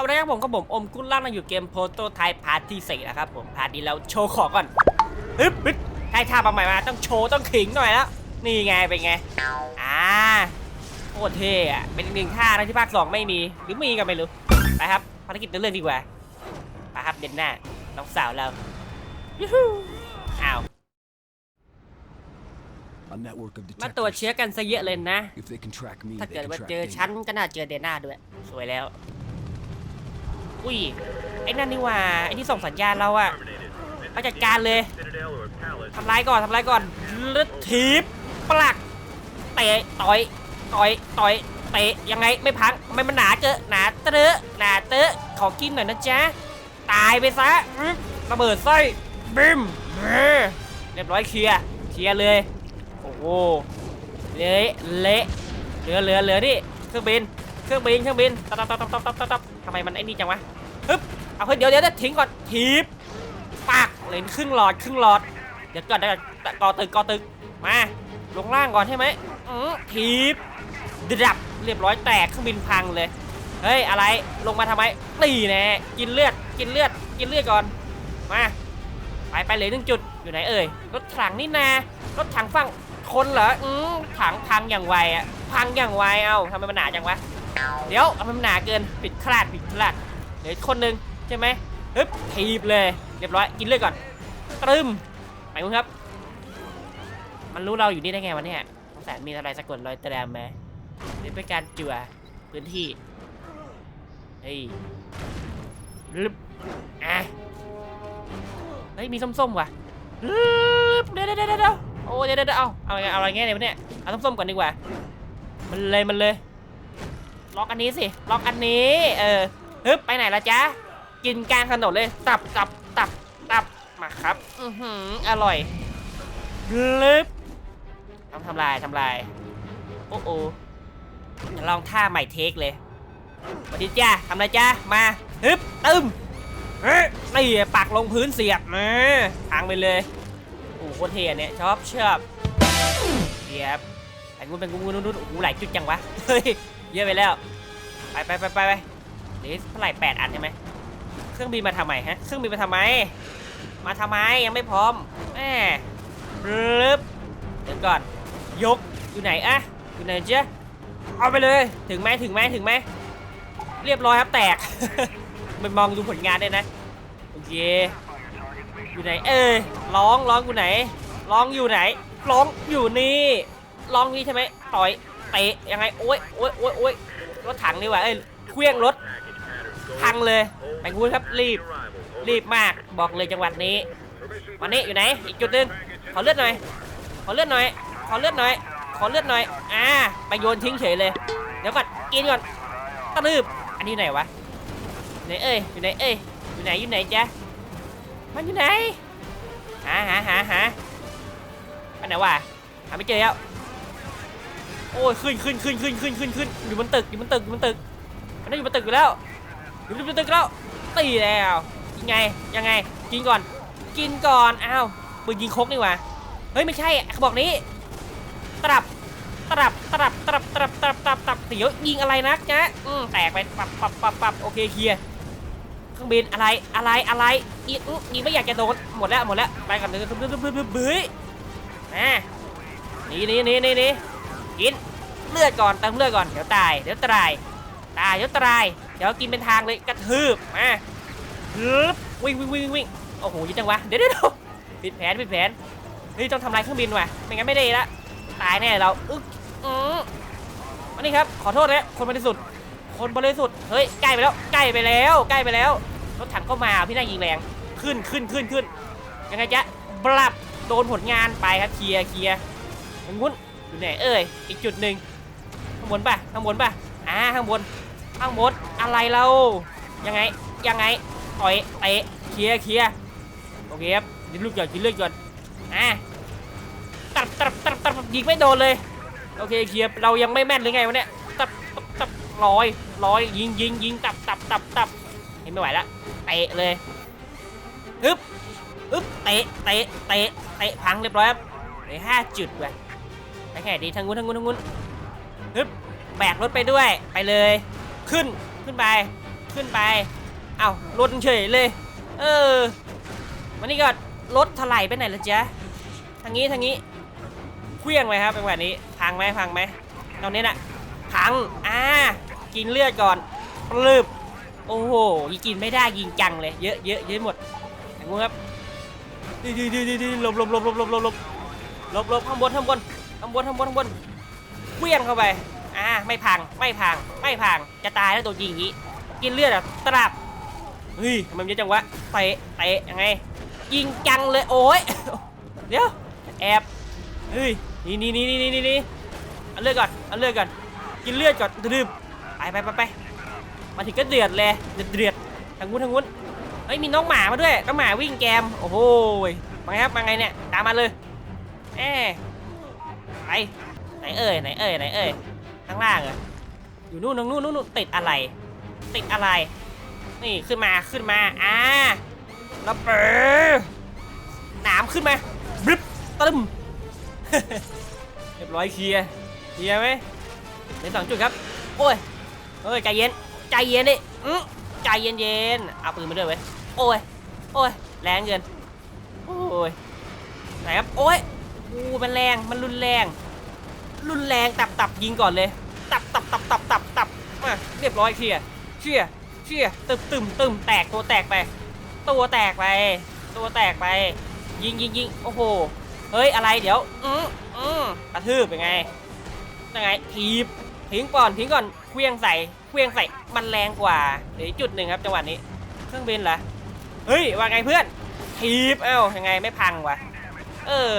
สวัสดีครับผมกับผมอมกุ้นล่างนั่งอยู่เกมโพโตไทพาร์ทที่สี่นะครับผมพาร์ทนี้เราโชว์ของก่อนฮึบฮึบได้ท่ามาใหม่มาต้องโชว์ต้องขิงหน่อยแล้ว นี่ไงเป็นไง อ่าโคตรเท่อะเป็นอีกหนึ่งท่านะที่ภาคสองไม่มี หรือมีก็ไม่รู้ ไปครับภารกิจเรื่องดีกว่าไปครับเด่นหน้าน้องสาวเรายูฮูอ้าว A network of มาตรวจ detectives. เชื้อกันซะเยอะเลยนะ If they can track me, ถ้า they เกิด can ว่า track เจอ Dana. ฉันก็น่าเจอเดน่าด้วย สวยแล้ว อุ้ย ไอ้นั่นนี่ว่าไอ้ที่ส่งสัญญาณเราอะเอาจัดการเลยทำร้ายก่อนทำร้ายก่อนลึดทีบปลักเตะต่อยต่อยต่อยเตะยังไงไม่พังไม่มันหนาเจอหนาเตอะหนาเตอะขอกินหน่อยนะจ๊ะตายไปซะระเบิดไส้บิมเบ้อเรียบร้อยเคลียร์เคลียร์เลยโอ้โหเละเละเหลือเหลือเหลือนี่เครื่องบิน เครื่องบินเครื่องบินตับตับตับตับตับตับตับทำไมมันไอ้นี่จังวะฮึบเอาเฮ้ยเดี๋ยวเดี๋ยวทิ้งก่อนทีบปากเลนครึ่งหลอดครึ่งหลอด เดี๋ยวก่อนเดี๋ยวก่อนกอตึกก่อตึกมาลงล่างก่อนใช่ไหมอือทีบดับเรียบร้อยแตกเครื่องบินพังเลยเฮ้ยอะไรลงมาทำไมตีแน่กินเลือดกินเลือดกินเลือดก่อนมาไปไปเลยหนึ่งจุดอยู่ไหนเอ่ยรถถังนี่นารถถังฝั่งคนเหรออืมถังพังอย่างไวอะพังอย่างไวเอาทำไมมันหนาจังวะ เดี๋ยวทำไมมันหนาเกินปิดคลาดปิดคลาดเดี๋ยวอีกคนหนึงใช่ไหมฮึบทีบเลยเรียบร้อยกินเลือดก่อนตรึมไปคุณครับ มันรู้เราอยู่นี่ได้ไงวะเนี่ยสงสัยมีอะไรสะกดรอยแตรมไหมหรือเป็นการจั่วพื้นที่เฮ้ยลึบอะเฮ้ยมีส้มๆว่ะลึบเดี๋ยวเดี๋ยวเดี๋ยวเดี๋ยวโอ้เดี๋ยวเดี๋ยวเอาเอาไงเอาอะไรเงี้ยเนี่ยวะเนี่ยเอาส้มๆก่อนดีกว่ามันเลยมันเลย ล็อกอันนี้สิ ล็อกอันนี้ เออฮึบไปไหนละจ๊ะ กินกลางถนนเลย ตับตับตับตับมาครับ อือหืออร่อยลึบทำทำลายทำลาย โอ้โอเดี๋ยวลองท่าใหม่เทคเลยสวัสดีจ้าทำอะไรจ้ามาฮึบตึมเฮ้ยนี่ปักลงพื้นเสียบมาพังไปเลยโอ้โหโคตรเท่อันเนี่ยชอบชอบเสียบไอ้งูเป็นงูงูนู่นโอ้โหหลายจุดจังวะ เฮ้ย เยอะไปแล้ว ไปไปไปไปไปเดี๋ยวเท่าไหร่แปดอันใช่ไหมเครื่องบินมาทำไมฮะ เครื่องบินมาทำไม มาทำไมยังไม่พร้อมแหมรึบเดี๋ยวก่อน ยกอยู่ไหนอะอยู่ไหนเจ๊เอาไปเลย ถึงไหมถึงไหมถึงไหม เรียบร้อยครับแตก มันมองดูผลงานได้นะ โอเค อยู่ไหน เอ้ยร้องร้องอยู่ไหน ร้องอยู่ไหน ร้องอยู่นี่ ร้องนี่ใช่ไหมต่อย เตะยังไงโอ๊ยโอ๊ยโอ๊ยโอ๊ยรถถังนี่ว่าเอ้ยเคลื่องรถพังเลยไปกูดครับรีบรีบมากบอกเลยจังหวัดนี้วันนี้อยู่ไหนอีกจุดหนึ่งขอเลือดหน่อย ขอเลือดหน่อย ขอเลือดหน่อย ขอเลือดหน่อยอ่าไปโยนทิ้งเฉยเลย เดี๋ยวก่อนกินก่อนตะลืบอันนี้ไหนวะไหนเอ้ยอยู่ไหนเอ้ยอยู่ไหนอยู่ไหนจ๊ะมันอยู่ไหนหาหาหาหาไปไหนวะหาไม่เจอแล้ว อ้ยขึ้นขึ้นขึ้นขึ้นขึ้นขึ้นขึ้นอยู่บนตึกอยู่บนตึกอยู่บนตึกมันได้อยู่บนตึกอยู่แล้วอยู่บนตึกแล้วตีแล้วยังไงยังไงกินก่อน กินก่อนอ้าวปืนยิงคกนี่หว่าเฮ้ยไม่ใช่กระบอกนี้ตรับตรับตรับตรับตรับตรับตรับตรับเดี๋ยวยิงอะไรนักจ๊ะอืมแตกไปปับปับปับปับโอเคเคลียร์เครื่องบินอะไรอะไรอะไรอีอื้อยิงไม่อยากจะโดนหมดแล้วหมดแล้วไปกันเลยบึ้บบึ้บบึ้บบึ้บบึ้ยนะหนี่นี่นี่นี่นี่ กินเลือดก่อนเติมเลือดก่อนเดี๋ยวตายเดี๋ยวตายตายเดี๋ยวตายเดี๋ยวกินเป็นทางเลยกระทืบมาวิ่งวิ่งวิ่งวิ่งโอ้โหยิ่งจังวะเดี๋ยวเดี๋ยวเดี๋ยวผิดแผนผิดแผนเฮ้ยต้องทำลายเครื่องบินว่ะไม่งั้นไม่ได้ละตายแน่เราอึ๊กอือวันนี้ครับขอโทษนะคนบริสุทธิ์คนบริสุทธิ์เฮ้ยใกล้ไปแล้วใกล้ไปแล้วใกล้ไปแล้วรถถังเข้ามาพี่นายยิงแรงขึ้นขึ้นขึ้นขึ้นยังไงจ๊ะบลับโดนผลงานไปครับเคลียร์เคลียร์งุ้น อยู่ไหนเอ่ยอีกจุดหนึ่งข้างบนป่ะข้างบนป่ะอ่าข้างบนข้างบนอะไรเรายังไงยังไงต่อยเตะเคลียร์เคลียร์โอเคครับยิงลูกก่อนยิงลูกก่อนอะตับตับตับตับยิงไม่โดนเลยโอเคเคลียร์เรายังไม่แม่นหรือไงวะเนี่ยตับตับตับลอยลอยยิงยิงยิงตับตับตับตับเห็นไม่ไหวละเตะเลยฮึบฮึบเตะเตะเตะเตะพังเรียบร้อยครับเหลือห้าจุดว่ะไป แค่ดีทั้งงูนทั้งงูนทั้งงูนฮึบแบกรถไปด้วยไปเลย ขึ้นขึ้นไป ขึ้นไปเอ้าลดเฉยเลย เออวันนี้ก็รถถลายไปไหนละจ๊ะทางนี้ทางนี้เคลี้ยงไหมครับเป็นแบบนี้พังไหมพังไหมตอนนี้น่ะพังอ่ากินเลือดก่อนปลืบโอ้โหยิงกินไม่ได้ยิงจังเลย เยอะเยอะเยอะหมดงูครับดีดีดีดีดีหลบหลบหลบหลบหลบหลบหลบหลบลบข้างบนข้างบน ข้างบนข้างบนข้างบนเคลี้ยงเข้าไปอ่าไม่พังไม่พังไม่พังจะตายแล้วตัวยิงอย่างนี้ กินเลือดอะตราบเฮ้ยทำไมมันเยอะจังวะเตะเตะยังไง ยิงจังเลยโอ้ยเดี๋ยวแอบเฮ้ยนี่นี่นี่นี่นี่นี่เอาเลือดก่อนเอาเลือดก่อนกินเลือดก่อนดื่มไปไปไปไปมาถึงก็เดือดเลยเดือดเดือดทางงู้นทางงู้นเฮ้ยมีน้องหมามาด้วยน้องหมาวิ่งแกมโอ้โหมางครับมาไงเนี่ยตามมาเลยแอบ ไปไหนเอ่ยไหนเอ่ยไหนเอ่ยข้างล่างเหรออยู่นู่นนู่นนู่นนู่นติดอะไร ติดอะไร นี่ขึ้นมาขึ้นมาอ่าแล้วเปิดหนามขึ้นมาบรึบตึมเรียบร้อยเคลียร์เคลียร์ไหมในสองจุดครับ โอ้ยเฮ้ยใจเย็นใจเย็นดิอื้อใจเย็นเย็นเอาปืนมาด้วยเว้ยโอ้ยโอ้ยแรงเกินโอ้ยไหนครับโอ้ย อู้มันแรง มันรุนแรง รุนแรงตับตับยิงก่อนเลย ตับตับตับตับตับตับมาเรียบร้อยเคลียร์เคลียร์เคลียร์ตึมตึมตึมแตกตัวแตกไป ตัวแตกไป ตัวแตกไป ยิงยิงยิงโอ้โห เฮ้ยอะไรเดี๋ยวอืมอืมกระทืบเป็นไงยังไงทีบทิ้งก่อนทิ้งก่อนเคลี้ยงใส่เคลี้ยงใส่มันแรงกว่าเดี๋ยวจุดหนึ่งครับจังหวะนี้ เครื่องบินเหรอเฮ้ยว่าไงเพื่อนทีบเอ้ายังไงไม่พังวะเออ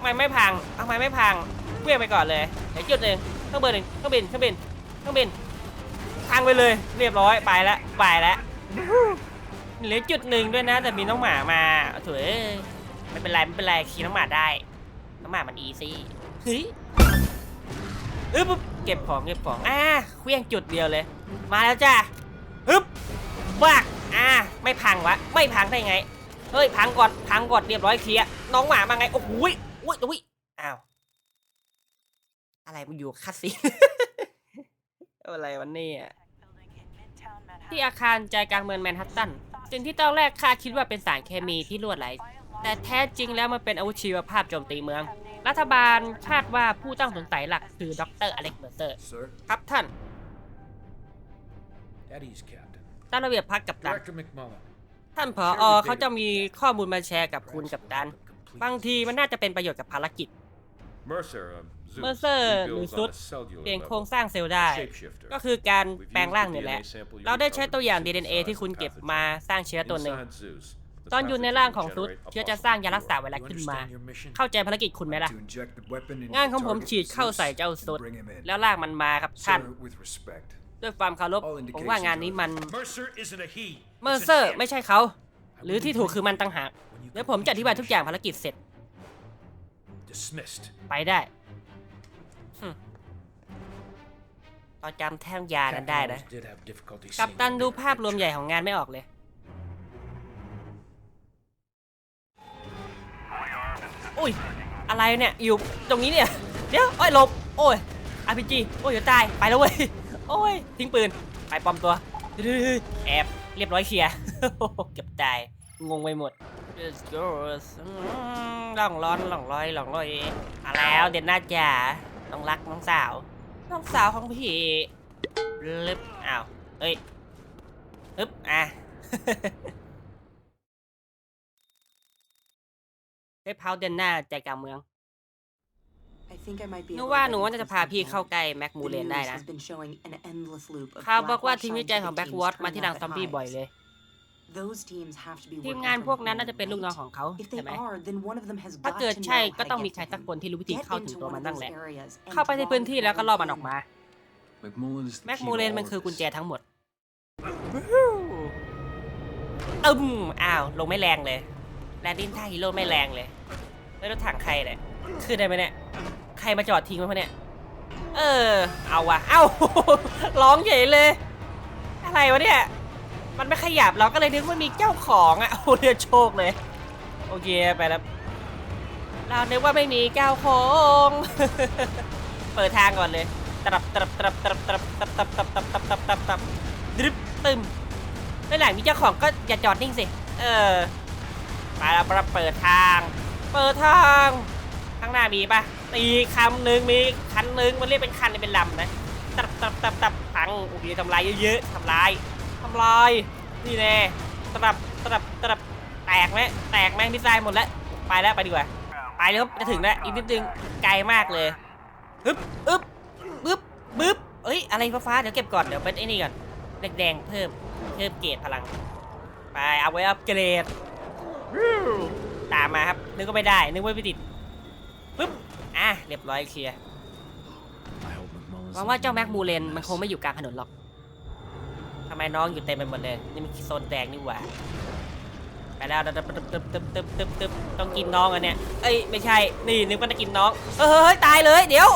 ไมไม่พังทำไมไม่พังเคลี้ยงไปก่อนเลยเดี๋ยวจุดหนึ่งเครื่องบินหนึ่งเครื่องบินเครื่องบินเครื่องบินพังไปเลย เรียบร้อยไปแล้วไปแล้วเหลือจุดหนึ่งด้วยนะ แต่มีน้องหมามาถเอ้ยไม่เป็นไรไม่เป็นไรขี่น้องหมาได้ น้องหมามันอีซี่เฮ้ยอึ๊บเก็บของเก็บของอ่าเคลี้ยงจุดเดียวเลย มาแล้วจ้าฮึ๊บบักอ่าไม่พังวะ ไม่พังได้ไง เฮ้ยพังก่อนพังก่อนเรียบร้อยเคลียร์น้องหมามาไงโอ้โหย อุ้ยอุ้ยอ้าว อะไรมันอยู่คัสซีอะไรวันนี้ที่อาคารใจกลางเมืองแมนฮัตตันสิ่งที่ตอนแรกคาดคิดว่าเป็นสารเคมีที่ลวดไหล แต่แท้จริงแล้วมันเป็นอาวุธชีวภาพโจมตีเมือง รัฐบาลคาดว่าผู้ต้องสงสัยหลักคือดรอเล็กเบอร์เซอร์ Sir, ครับท่าน at ease, Captain. ตามระเบียบพักกับตัน Director McMullen. ท่านผออเขาจะมีข้อมูลมาแชร์กับคุณกับตัน บางทีมันน่าจะเป็นประโยชน์กับภารกิจ Mercer, um, Zeus, Mercer who หรือ builds ซุ on ด a cellular เปลี่ยน level. โครงสร้างเซลล์ได้ Shapeshifter. ก็คือการ We've แปลง used ร่าง the นี่แหละ DNA sample you เราได้ใช้ recovered ตัวอย่าง from DNA ที่คุณเก็บ pathogen. มาสร้างเชื้อตัวหนึ่ง Inside Zeus, the ตอนอยู่ใน pathogen ร่าง will ของซุด generate a เชื้อจะสร้างยารักษา possible ไวรัส You ขึ้นมา understand your mission? เข้าใจภารกิจคุณไหมล่ะ To inject the weapon into งาน the ของผม target ฉีดเข้า Zeus ใส่เจ้า and ซุด bring him in. แล้วร่างมันมาครับท่าน Sir, with respect, ด้วยความเคารพ All ผม indications ว่างานนี้มัน Mercer isn't a he. เมอร์เซอร์ไม่ใช่เขา หรือที่ถูกคือมันต่างหากเดี๋ยวผมจะอธิบายทุกอย่างภารกิจเสร็จ Dismissed. ไปได้หึเราจำแท่งยานั้นได้นะ Captain Owens did have difficulty กัป seeing ตัน the ดู bigger ภาพรวม picture. ใหญ่ของงานไม่ออกเลย อุ้ย อะไรเนี่ย อยู่ตรงนี้เนี่ย เดี๋ยว โอ้ยหลบ โอ้ย RPG โอ้ยเดี๋ยวตาย ไปแล้วเว้ย โอ้ย ทิ้งปืน ไปปลอมตัวเฮ้ยๆแอบ เรียบร้อยเคลียร์ เกือบตาย งงไปหมด Let's go ล่องร้อนล่องลอยล่องลอยมาแล้วเด่นหน้าจ๋าน้องรักน้องสาว น้องสาวของพี่ลึบอ้าวเอ้ยฮึบอะเฮ้ยพาวเดนหน้าใจกลางเมืองนึกว่าหนูว่าจะพาพี่เข้าใกล้แม็กมูเลนได้นะ เขาเขาบบอกว่าทีมวิจัยของแบ็กวอตมาที่ที่หหลังซอมบี้บี้บ่บ่ออย ยเลเลยยถ้าถ้าเกิเกิดดใช่ใช่ก็ก็ต้ต้อองงมีมีใคใครรสัสักกคคนนที่ที่รู้รู้วิวิธีธีเข้าเข้าถึถึงงตัตัววมัมันนนั่นั่นนแหแหละละเข้าไปในพื้นที่แล้วก็ล่อมันออกมาแม็กมูเลนมันคือกุญแจทั้งหมดตึมอ้าวลงไม่แรงเลยแลนดินท่าฮีโร่ไม่แรงเลยแล้วรถถังใครเนี่ยขึ้นได้ไหมเนี่ยใครมาจอดทิ้งไว้พะเนี่ยเออเอาวะเอ้าร้องใหญ่เลย อะไรวะเนี่ย มันไม่ขยับเราก็เลยนึกว่ามีเจ้าของอะโอ้เรือโชคเลย โอเคไปแล้ว เรานึกว่าไม่มีเจ้าของ เปิดทางก่อนเลยตรับตรับตรับตรับตรับตรับตรับตรับตรับตรับตรับตรับดรึบตึมด้านหลังมีเจ้าของก็อย่าจอดนิ่งสิ เออไปแล้วเราเปิดทาง เปิดทางข้างหน้ามีปะตีคำหนึ่งมีคันหนึ่งมันเรียกเป็นคันเป็นลำนะ ตับตับตับตับพังโอ้โหทำลายเยอะๆทำลาย ทำลาย นี่แน่ตรับตรับตรับแตกไหมแตกไหมดีไซน์หมดแล้ว ไปแล้วไปดีกว่า ไปเลยครับจะถึงแล้วอีกนิดนึงไกลมากเลยฮึบอึบบึ๊บบึ๊บเอ้ย อะไรฟ้าๆเดี๋ยวเก็บก่อน เดี๋ยวเป็นไอ้นี่ก่อนแดงๆเพิ่ม เพิ่มเกรดพลัง ไปเอาไว้อัพเกรดตามมาครับ นึกก็ไม่ได้ นึกว่าไม่ติดปึ๊บ อะ เรียบร้อยเคลียร์หวังว่าเจ้าแม็กมูเลนมันคงไม่อยู่กลางถนนหรอก ทำไมน้องอยู่เต็มไปหมดเลย นี่มันโซนแดงนี่หว่า ไปแล้วตึ๊บตึ๊บตึ๊บตึ๊บตึ๊บตึ๊บตึ๊บต้องกินน้องอันเนี้ย เอ้ยไม่ใช่ นี่นึกว่าจะกินน้อง เฮ้ยตายเลย เดี๋ยว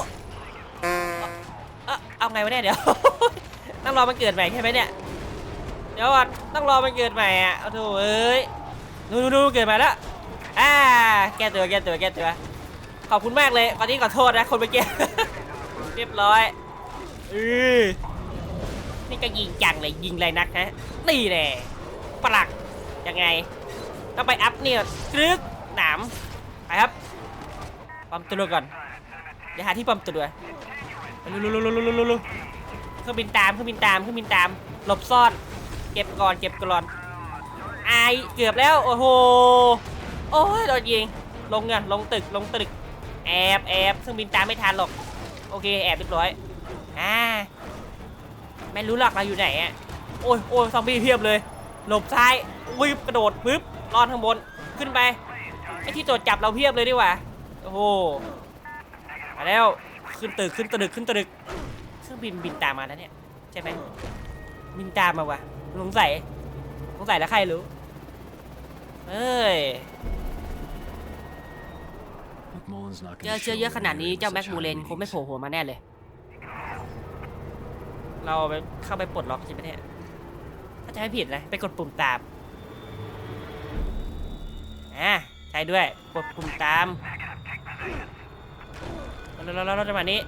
เอ้าไงวะเนี่ยเดี๋ยว ต้องรอมันเกิดใหม่ใช่ไหมเนี่ย เดี๋ยวอนต้องรอมันเกิดใหม่อะโอ้โหเอ้ยดูดูเกิดใหม่แล้ว อ่า แก้ตัวแก้ตัวแก้ตัว ขอบคุณมากเลยวันนี้ขอโทษนะคนเมื่อกี้ เรียบร้อยเออ นี่ก็ยิงจังเลยยิงเลยนักฮะนี่แหละปลักยังไงต้องไปอัพเนี่ยกรึกหนามไปครับปั๊มตัวก่อนเดี๋ยวหาที่ปั๊มตัวลุลุลุลุลุลุลุเครื่องบินตามเครื่องบินตามเครื่องบินตามหลบซ่อน เก็บก่อนเก็บก่อนไอเกือบแล้วโอ้โหโอ้ยโดนยิงลงเงินลงตึกลงตึกแอบแอบเครื่องบินตามไม่ทันหรอกโอเคแอบเรียบร้อยอ่า ไม่รู้หรอกเราอยู่ไหนอะโอ้ยโอ้ยซอมบี้เพียบเลย หลบซ้ายวึบกระโดดปึ๊บรอดข้างบนขึ้นไปไอ้ที่ตรวจจับเราเพียบเลยดีกว่าโอ้โหมาแล้วขึ้นตึกขึ้นตึกขึ้นตึกเครื่องบินบินตามมาแล้วเนี่ยใช่ไหมบินตามมาวะสงสัยสงสัยแล้วใครรู้เอ้ย McMullen's not เจ gonna อเชื้อ show เยอะขนาดนี้ where เจ้า such แม็กมูเลน high คงไม่โผล่หัวมาแน่เลย เราไปเข้าไปปลดล็อกใช่ไหมเนี่ยถ้าจะไม่ผิดนะไปกดปุ่มตามอ่าใช่ด้วยกดปุ่มตามแล้วแล้วแล้วจังหวะนี้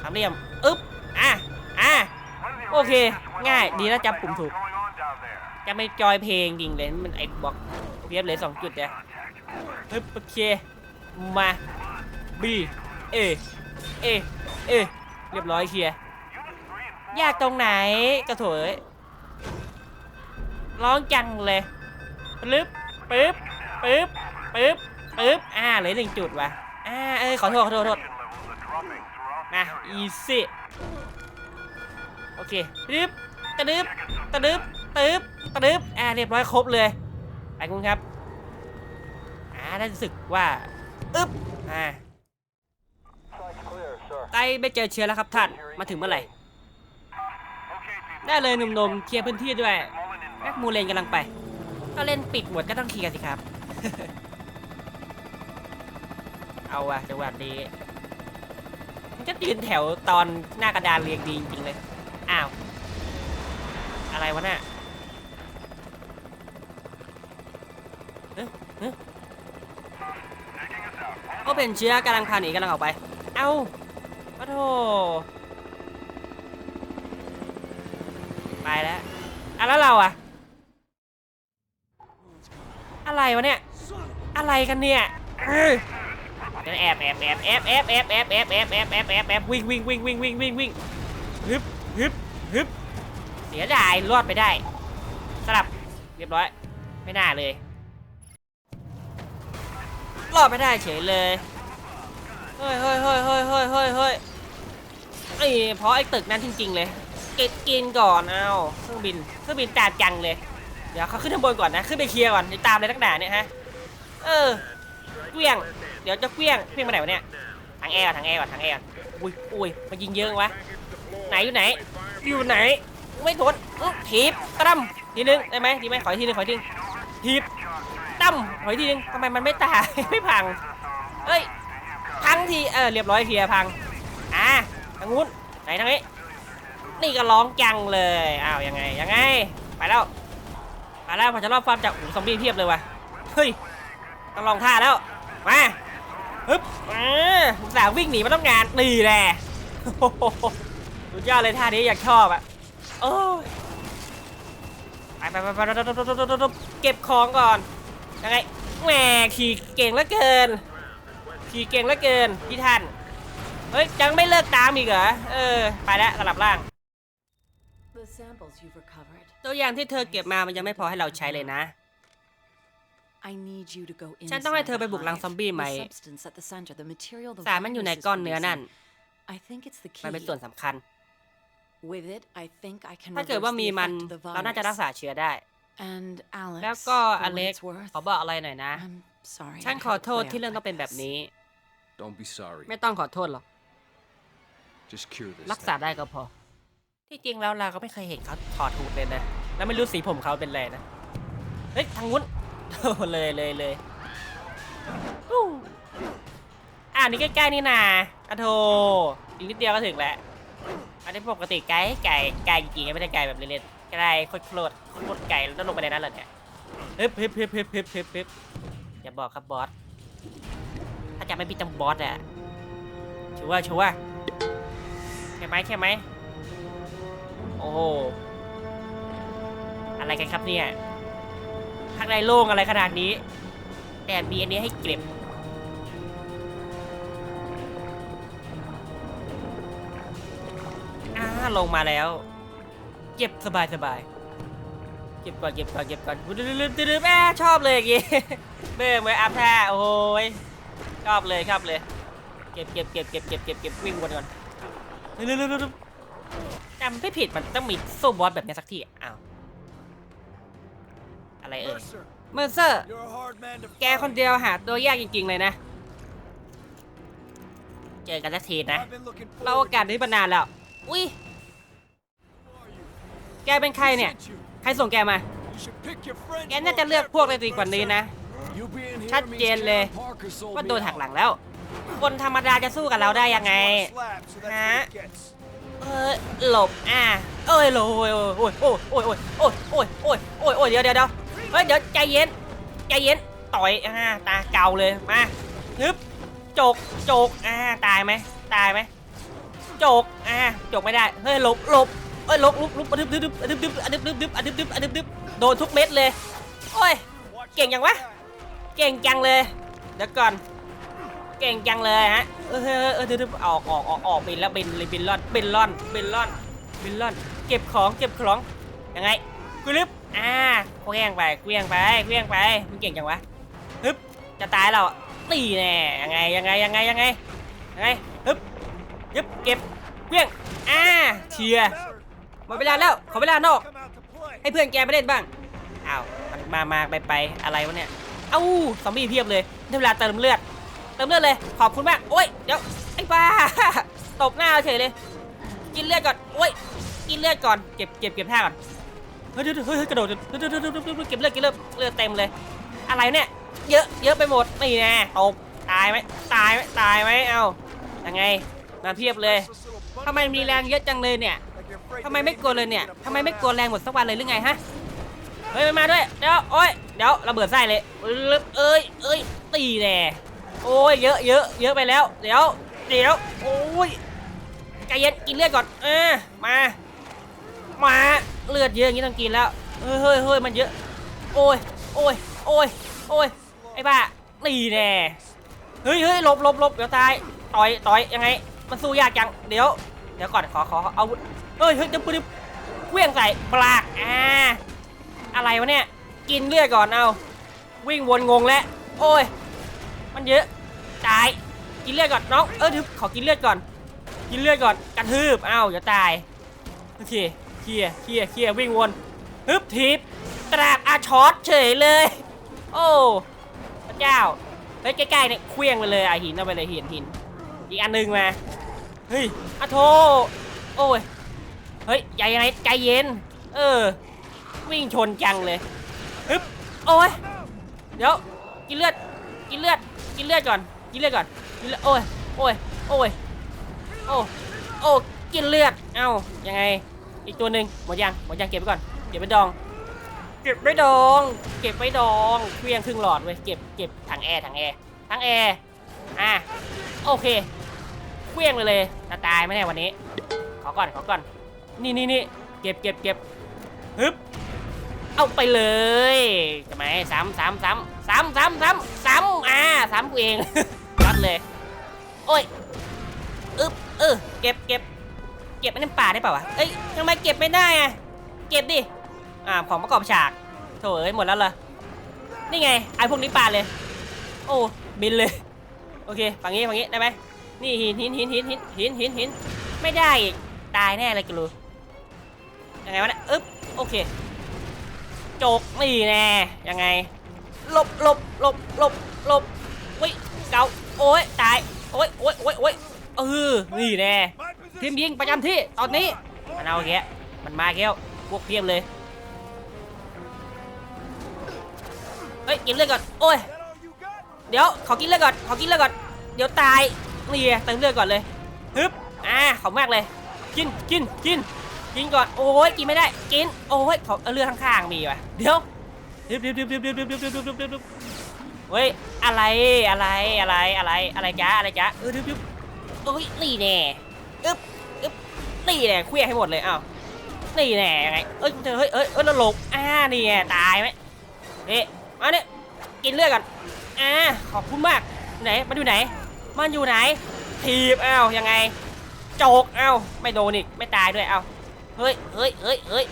สามเหลี่ยมอึ๊บอะอะโอเค ง่ายดีนะจำปุ่มถูกจะไม่จอยเพลงจริงเลยมันไอ้บอกเพียบเลยสองจุดเนี่ยฮึบโอเคมา B A A A เรียบร้อยเคลียร์ ยากตรงไหนกระโถยร้องจังเลยปึ๊บปึ๊บปึ๊บปึ๊บปึ๊บอ่าเหลือหนึ่งจุดว่ะอ่าเอ้ยขอโทษขอโทษขอโทษมา easy โอเคตึ๊บตะดึ๊บตะดึ๊บตึ๊บตะดึ๊บอ่าเรียบร้อยครบเลยไปคุณครับอ่าได้รู้สึกว่าอึ๊บอ่าใกล้ไม่เจอเชื้อแล้วครับท่านมาถึงเมื่อไหร่ ได้เลยหนุ่มๆเคลียร์พื้นที่ด้วยแม็กมูเลนกำลังไป ก็เล่นปิดหมดก็ต้องเคลียร์สิครับ เอาว่ะจังหวะนี้มันจะยืนแถวตอนหน้ากระดานเรียงดีจริงๆเลย อ้าว อะไรวะน่ะเอ๊ะเอ๊ะก็เป็นเชื้อกำลังพาหนีกำลังออกไป เอ้าปะโถ ไปแล้วอะแล้วเราอะอะไรวะเนี่ย อะไรกันเนี่ยเดี๋ยวแอบแอบแอบแอบแอบแอบแอบแอบแอบแอบแอบแอบแอบวิ่งวิ่งวิ่งวิ่งวิ่งวิ่งวิ่งฮึบฮึบฮึบเสียดายรอดไปได้ สลับเรียบร้อย ไม่น่าเลย รอดไม่ได้เฉยเลยเฮ้ยเฮ้ยเฮ้ยเฮ้ยเฮ้ยเฮ้ยเฮ้ยไอ้เพราะไอ้ตึกนั้นจริงๆเลย เก็บกินก่อนเอาเครื่องบินเครื่องบินตาจังเลย เดี๋ยวเขาขึ้นข้างบนก่อนนะ ขึ้นไปเคลียร์ก่อนจะตามเลยตั้งหนาเนี่ยฮะ เออเกลี้ยง เดี๋ยวจะเกลี้ยงเกลี้ยงมาไหนวะเนี่ยทางแอร์ก่อนทางแอร์ก่อนทางแอร์ก่อนอุ้ยอุ้ยมายิงเยอะวะ ไหนอยู่ไหน อยู่ไหน ไม่โดนอื้อถีบตั้มทีนึงได้ไหมดีไหมขออีกทีนึงขออีกทีนึงถีบตั้มขออีกทีนึงทำไมมันไม่ตาย ไม่พัง เอ้ย พังที เออ เรียบร้อยเคลียร์พัง อ่าทางนู้นไหนทางนี้ นี่ก็ร้องจังเลยอ้าวยังไงยังไงไปแล้วไปแล้วพอจะรอบฟาร์มจากอูซอมบี้เพียบเลยว่ะเฮ้ยต้องลองท่าแล้วมาฮึบอ่าอุตส่าห์วิ่งหนีมาต้องงานนี่แหละสุดยอดเลยท่านี้อยากชอบอะโอ้ยไปไปไปไปเก็บของก่อนยังไงแหมขี่เก่งเหลือเกิน ขี่เก่งเหลือเกินพี่ท่านเฮ้ยยังไม่เลิกตามอีกเหรอเออไปแล้วสลับร่าง samples you've recovered. ตัวอย่างที่เธอเก็บมามันยังไม่พอให้เราใช้เลยนะ I need you to go ฉันต้องให้ inside เธอไป the บุกรัง hive. ซอมบี้ไหม The substance at the center, the material the สารมันอยู่ใน virus is ก้อนเนื้อนั่น releasing. I think it's the มันเป็น key. ส่วนสำคัญ With it, I think I can ถ้าเกิดว่า reverse มี the มัน effect of the เราน่าจะรัก virus. ษาเชื้อได้ And Alex, แล้วก็ for อ what เล็ก it's worth, ขอบอกอะไรหน่อยนะ I'm sorry. ฉัน I ขอ had to โทษ play ที่ out เรื่องต้องเป็น like แบบ this. นี้ Don't be sorry. ไม่ต้องขอโทษหรอก Just cure this. รักษา thing. ได้ก็พอ ที่จริงแล้วเราก็ไม่เคยเห็นเขาถอดทูดเลยนะ แล้วไม่รู้สีผมเขาเป็นอะไรนะ เฮ้ยทางวุ้นเลยเลยเลยฮู้อ่านี่ใกล้ๆนี่นาอะโทอีกนิดเดียวก็ถึงแล้ว อันนี้ปกติไก่ไก่ไก่จริงๆไม่ได้ไก่แบบเล่นๆไก่โคตรโคตรโคตรไก่แล้วต้องลงไปในนั้นเหรอเนี่ยฮึบฮึบฮึบฮึบฮึบฮึบฮึบอย่าบอกครับบอส ถ้าจะไม่มีตังบอสอะชัวร์ชัวร์ใช่ไหมใช่ไหม โอ้โหอะไรกันครับเนี่ยข้างในโล่งอะไรขนาดนี้ แต่มีอันนี้ให้เก็บอ่าลงมาแล้ว เก็บสบายสบายเก็บก่อนเก็บก่อนเก็บก่อนดื้อดื้อแม่ชอบเลยอย่างงี้เบิ่มไว้อัพท่าโอ้ยชอบเลยชอบเลย เก็บเก็บเก็บเก็บเก็บเก็บเก็บวิ่งวนก่อนเร็วเร็วเร็ว จำไม่ผิดมันต้องมีสู้บอสแบบนี้สักทีอ้าวอะไรเอ่ย Mercer, เมอร์เซอร์ you're a hard man to แกคนเดียวหาตัวยากจริง ๆ เลยนะ เจอกันสักทีนะ I've been looking เราโอกาสนี้มานานแล้ว อุ้ยแกเป็นใครเนี่ย ใครส่งแกมา You should pick your friends แกน่าจะเลือกพวกได้ดีกว่านี้นะ You being here ชัด means เจนเลย Karen Parker sold ว่า me โดนหัก out. หลังแล้ว คนธรรมดาจะสู้กับเราได้ยังไงฮะ เออหลบอะเอ้ยโอ้ยโอ้ยโอ้ยโอ้ยโอ้ยโอ้ยโอ้ยโอ้ยโอ้ยโอ้ยเดี๋ยวเดี๋ยวเดี๋ยวเฮ้ยเดี๋ยวใจเย็นใจเย็นต่อยอ่าตาเก่าเลยมาฮึบจกจกอ่าตายไหมตายไหมจกอ่าจกไม่ได้เฮ้ยหลบหลบเอ้ยหลบลุกลุกอะดึบดึบดึบอะดึบดึบอะดึบดึบดึบอะดึบดึบอะดึบดึบโดนทุกเม็ดเลยโอ้ยเก่งยังวะเก่งจังเลยเดี๋ยวก่อน เก่งจังเลยฮะ เออเออเออเดี๋ยวเดี๋ยวออกออกออกออกบินแล้วบินเลยบินล่อนบินล่อนบินล่อนบินล่อน เก็บของเก็บของยังไงกรึบอ่าเคลี้ยงไปเคลี้ยงไปเคลี้ยงไปมันเก่งจังวะฮึบจะตายเราตีแน่ยังไงยังไงยังไงยังไงยังไงฮึบยึบเก็บเคลี้ยงอ่าเชียร์หมดเวลาแล้วขอเวลานอก ให้เพื่อนแกไปเล่นบ้างอ้าวมันมามาไปไปอะไรวะเนี่ยเอ้าซอมบี้เพียบเลยได้เวลาเติมเลือด เติมเลือดเลย ขอบคุณมาก โอ้ย เดี๋ยว ไอ้บ้า ตบหน้าเฉยเลย กินเลือดก่อน โอ้ย กินเลือดก่อน เก็บ เก็บ เก็บท่าก่อน เฮ้ยเฮ้ยเฮ้ยกระโดดเดี๋ยเดี๋ยเดี๋ยเดี๋ยเดี๋ยเก็บเลือดเก็บเลือดเลือดเต็มเลย อะไรเนี่ย เยอะ เยอะไปหมด นี่แน่ตบตายไหมตายไหมตายไหมเอ้ายังไงมาเพียบเลยทำไมมีแรงเยอะจังเลยเนี่ยทำไมไม่กลัวเลยเนี่ยทำไมไม่กลัวแรงหมดสักวันเลยหรือไงฮะ เฮ้ยมันมาด้วย เดี๋ยว โอ้ย เดี๋ยวระเบิดไส้เลยลึบเอ้ย เอ้ย ตีแน่ โอ้ยเยอะเยอะเยอะไปแล้ว เดี๋ยว เดี๋ยว โอ้ยใจเย็นกินเลือดก่อน เออมา มาเลือดเยอะอย่างนี้ต้องกินแล้ว เฮ้ยเฮ้ยเฮ้ยมันเยอะ โอ้ยโอ้ยโอ้ยโอ้ยไอ้บ้าตีแน่เฮ้ยเฮ้ยหลบหลบหลบเดี๋ยวตายต่อยต่อยยังไง มันสู้ยากจังเดี๋ยว เดี๋ยวก่อนขอขอเอาวุธเฮ้ยเฮ้ยเดี๋ยวปืนเคลื่องใส่ปลากอ่าอะไรวะเนี่ยกินเลือดก่อนเอาวิ่งวนงงแล้วโอ้ย มันเยอะตายกินเลือดก่อนน้องเออเดี๋ยวขอกินเลือดก่อน กินเลือดก่อนกระทืบเอ้าอย่าตายโอเคเคลียร์เคลียร์เคลียร์วิ่งวนฮึบทิปตราบอาช็อตเฉยเลย โอ้พระเจ้าเฮ้ยใกล้ๆเนี่ยเคลี้ยงไปเลยอะหินเอาไปเลยหินหินอีกอันหนึงมาเฮ้ยอะโทโอ้ยเฮ้ยใจยังไงใจเย็น เออ วิ่งชนจังเลยฮึบโอ้ยเดี๋ยวกินเลือดกินเลือด กินเลือดก่อน กินเลือดก่อนกินเลือดโอ้ย โอ้ย โอ้ย โอ้ โอ้ กินเลือด เอ้า ยังไง อีกตัวหนึ่งหมดยัง หมดยังเก็บไว้ก่อน เก็บไว้ดอง เก็บไว้ดอง เก็บไว้ดองเครื่องครึ่งหลอดไว้ย เก็บ เก็บถังแอร์ถังแอร์ถังแอร์ อะ โอเคเคลี้ยงเลยเลยจะตายไหมเนี่ยวันนี้ ขอก่อน ขอก่อน นี่นี่นี่เก็บเก็บเก็บฮึบ เอาไปเลยทำไมซ้ำซ้ำซ้ำซ้ำซ้ำซ้ำซ้ำอ่าซ้ำกูเองรัดเลย โอ้ยอึ๊บเออเก็บเก็บเก็บไอ้น้ำป่าได้เปล่าวะเอ้ยทำไมเก็บไม่ได้อะเก็บดิอ่าของประกอบฉากโถเอ้ยหมดแล้วเหรอนี่ไงไอ้พวกนี้ปาเลย โอ้บินเลยโอเคฝั่งนี้ฝั่งนี้ได้ไหมนี่หินหินหินหินหินหินหินหินไม่ได้อีกตายแน่เลยกูรู้ยังไงวะเนี่ยอึ๊บโอเค จกนี่แน่ยังไงหลบหลบหลบหลบหลบอุ้ยเกาโอ้ยตายโอ้ยโอ้ยโอ้ยโอ้ยเออนี่แน่ My ทีม position. ยิงประจำที่ตอนนี้มันเอาแกมันมาแก้วพวกเพียบเลยเฮ้ยกินเลือดก่อนโอ้ย That all you got? เดี๋ยวขอกินเลือดก่อนขอกินเลือดก่อนเดี๋ยวตายนี่ไงเติมเลือดก่อนเลยฮึบอ่าขอบมากเลย กินกินกิน กินก่อน โอ้ยกินไม่ได้ กิน โอ้ยขอเอาเลือดข้างๆมีว่ะเดี๋ยวเดี๋ยวเดี๋ยวเดี๋ยวเดี๋ยวเดี๋ยวเดี๋ยวเดี๋ยวเดี๋ยวเดี๋ยวเดี๋ยวเฮ้ย อะไร อะไร อะไร อะไร อะไรจ้าอะไรจ้าเออเดี๋ยวเดี๋ยวโอ้ยนี่แน่อึ๊บอึ๊บนี่แน่เคลี้ยงให้หมดเลยอ้าวนี่แน่ยังไง เอ้ยเจอเฮ้ยเอ้ยเอ้ยแล้วหลบอ่านี่ไงตายไหมนี่มาเนี่ยกินเลือดก่อนอ่าขอบคุณมากไหน มันอยู่ไหน มันอยู่ไหนทีบ อ้าว ยังไง โจก อ้าว ไม่โดนอีก ไม่ตายด้วย อ้าว เฮ้ยเฮ้ยเฮ้ยเฮ้ย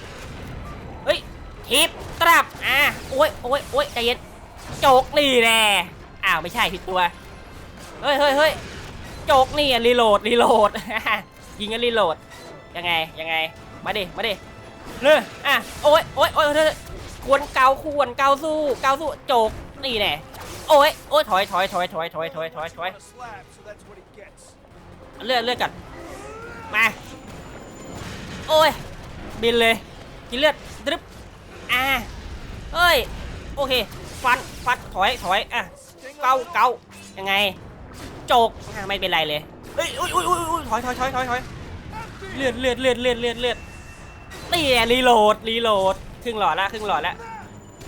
เฮ้ยทีบตรับอ่าโอ้ยโอ้ยโอ้ยใจเย็นโจกนี่แน่อ้าวไม่ใช่ผิดตัวเฮ้ยเฮ้ยเฮ้ยโจกนี่รีโหลดรีโหลดยิงกันรีโหลดยังไงยังไงมาดิมาดิเนื้ออะโอ้ยโอ้ยโอ้ยเธอควรเกาควรเกาสู้เกาสู้โจกนี่แน่โอ้ยโอ้ยถอยถอยถอยถอยถอยถอยถอยถอยเลือดเลือดกันมา โอ้ย บินเลย กินเลือดดรึบอ่าเฮ้ย โอเค ฟัน ฟันถอย ถอย อะ เกาเกายังไง โจกอะไม่เป็นไรเลยเฮ้ยอุ้ยอุ้ยอุ้ยอุ้ยถอยถอยถอยถอยถอยเลือดเลือดเลือดเลือดเลือดเลือดนี่รีโหลด รีโหลด ครึ่งหลอดละ ครึ่งหลอดละ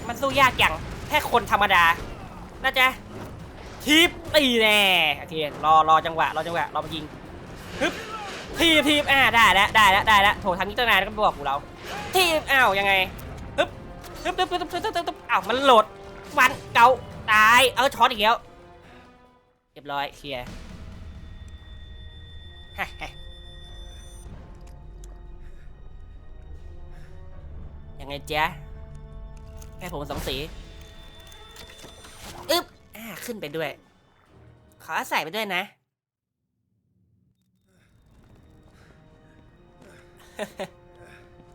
มันสู้ยากอย่างแค่คนธรรมดาน่าจะทิปตีแน่ โอเค รอ รอจังหวะ รอจังหวะ รอมายิง ทีบทีบอ่าได้แล้วได้แล้วได้แล้วโถทำนนี้ตั้งนานแล้วก็บอกกูเราทีบอ้าวยังไงฮึบฮึบฮึบฮึบฮึบฮึบฮึบอ้าวมันโหลดวันเก่าตายเอาช็อตอีกแล้วเรียบร้อยเคลียร์ยังไงเจ๊แม่ผมสองสีอึ๊บอ่าขึ้นไปด้วย ขอใส่ไปด้วยนะ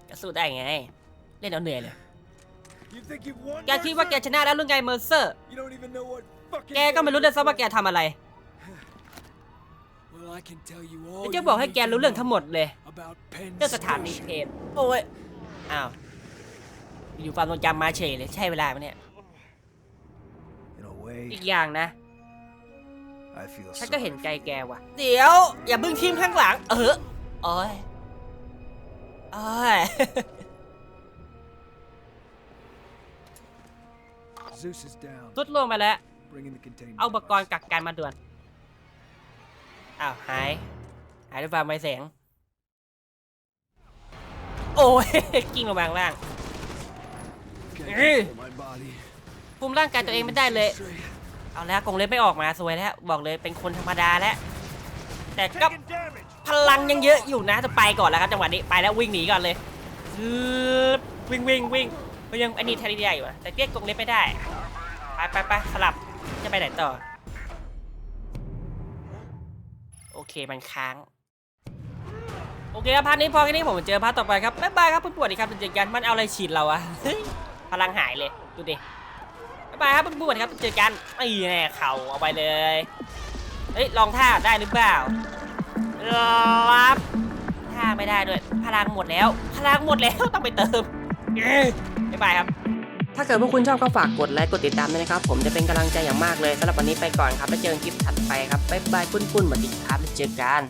ก็สู้ได้ไง เล่นเอาเหนื่อยเลย You think you've won? แกคิดว่าแก Mercer? ชนะแล้วหรือไงเมอร์เซอร์ You don't even know what fucking. แกก็ไม่รู้เลยซะว่าแกทำอะไร Well, I can tell you เดี๋ all. ยวจะบอกให้แกรู้เรื่องทั้งหม d เลย about Penn เรื่องสถานีเพจโอ้ย อ้าว อยู่ความทรงจำมาเฉยเลย ใช่เวลาไหมเนี่ย In a way, อีกอย่างนะ I feel ฉันก็เห็นใจแกว่ะ เดี๋ยว อย่าบึ้งทีมข้างหลัง เออโอ้ย โอ้ย Zeus is down. สุดลงไปแล้ว Bring in the containment. เอาอุปกรณ์กักกันมาด่วน อ้าว หาย หายด้วยความไวแสง โอ้ย กิ้งลงมาข้างล่าง Can't Eh. control my body. คุมร่างกายตัวเองไม่ได้เลย Straight. เอาแล้วกรงเล็บไม่ออกมาสวยแล้ว บอกเลยเป็นคนธรรมดาแล้ว แต่ก็ Taking damage. พลังยังเยอะอยู่นะจะไปก่อนแล้วครับจังหวะนี้ไปแล้ววิ่งหนีก่อนเลยวิ่งวิ่งวิ่งก็ยังอันนี้แทนได้อยู่อะแต่เรียกกรงเล็บไม่ได้ไปไปไปสลับจะไปไหนต่อ โอเคมันค้าง โอเคครับพาร์ทนี้พอแค่นี้ผมเจอพาร์ทต่อไปครับบ๊ายบายครับเพื่อนปวดดีครับเจอกันมันเอาอะไรฉีดเราอะพลังหายเลยดูดิบ๊ายบายครับเพื่อนปวดครับเจอกันไอ้แน่เข่าเอาไปเลยเฮ้ยลองท่าได้หรือเปล่า รับท่าไม่ได้ด้วย พลังหมดแล้ว พลังหมดแล้วต้องไปเติมเอ้ยบ๊ายบายครับ ถ้าเกิดว่าคุณชอบก็ฝากกดไลค์กดติดตามด้วยนะครับ ผมจะเป็นกำลังใจอย่างมากเลยสำหรับวันนี้ไปก่อนครับ แล้วเจอกันคลิปถัดไปครับบ๊ายบายปุ้นๆสวัสดีครับแล้วเจอกัน